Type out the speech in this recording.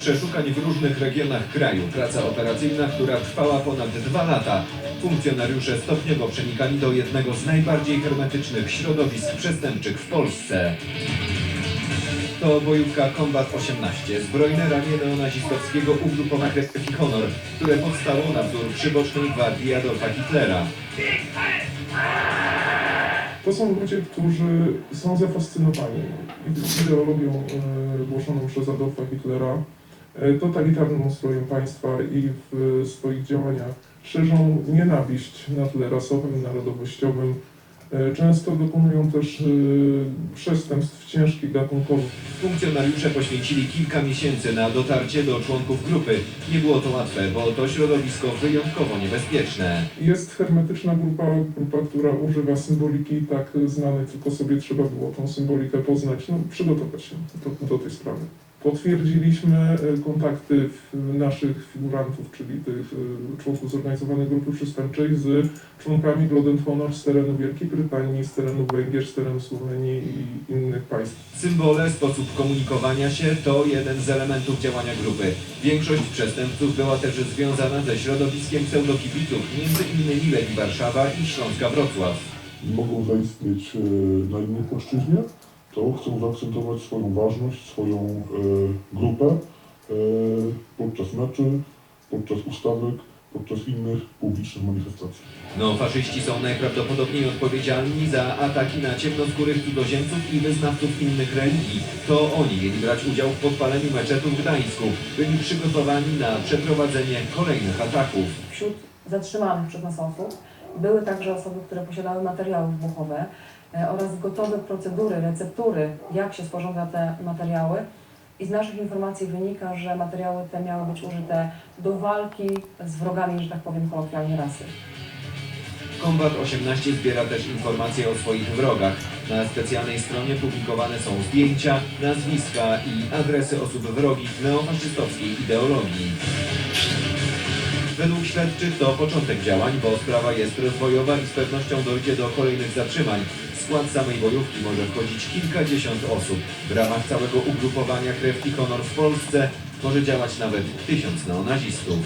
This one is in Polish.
Przeszukań w różnych regionach kraju. Praca operacyjna, która trwała ponad dwa lata. Funkcjonariusze stopniowo przenikali do jednego z najbardziej hermetycznych środowisk przestępczych w Polsce. To bojówka Combat 18, zbrojne ramię neonazistowskiego ugrupowania Krewki Honor, które powstało na wzór przybocznej gwardii Adolfa Hitlera. To są ludzie, którzy są zafascynowani ideologią e, głoszoną przez Adolfa Hitlera, totalitarnym ustrojem państwa i w swoich działaniach szerzą nienawiść na tle rasowym, narodowościowym. E, Często dokonują też e, przestępstw ciężkich gatunkowych. Funkcjonariusze poświęcili kilka miesięcy na dotarcie do członków grupy. Nie było to łatwe, bo to środowisko wyjątkowo niebezpieczne. Jest hermetyczna grupa, grupa, która używa symboliki tak znanej, tylko sobie trzeba było tą symbolikę poznać, no, przygotować się do, do tej sprawy. Potwierdziliśmy e, kontakty w- naszych figurantów, czyli tych e, członków zorganizowanej grupy przestępczej z członkami Blood and Honor z terenu Wielkiej Brytanii, z terenu Węgier, z terenu Słowenii i innych państw. Symbole, sposób komunikowania się to jeden z elementów działania grupy. Większość przestępców była też związana ze środowiskiem pseudokibiców, między innymi Legii Warszawa i Śląska Wrocław. mogą zaistnieć e, na innej płaszczyźnie, to chcą zaakcentować swoją ważność, swoją e, grupę e, podczas meczy, podczas ustawek, podczas innych publicznych manifestacji. Neofaszyści są najprawdopodobniej odpowiedzialni za ataki na ciemnoskórych cudzoziemców i wyznawców innych religii. To oni mieli brać udział w podpaleniu meczetu w Gdańsku. Byli przygotowani na przeprowadzenie kolejnych ataków. Wśród zatrzymanych przez nas osób były także osoby, które posiadały materiały wybuchowe e, oraz gotowe procedury, receptury, jak się sporządza te materiały. I z naszych informacji wynika, że materiały te miały być użyte do walki z wrogami, że tak powiem kolokwialnie, rasy. Kombat 18 zbiera też informacje o swoich wrogach. Na specjalnej stronie publikowane są zdjęcia, nazwiska i adresy osób wrogich neofaszystowskiej ideologii. Według śledczych to początek działań, bo sprawa jest rozwojowa i z pewnością dojdzie do kolejnych zatrzymań. W skład samej bojówki może wchodzić kilkadziesiąt osób. W ramach całego ugrupowania Krew i Honor w Polsce może działać nawet tysiąc neonazistów.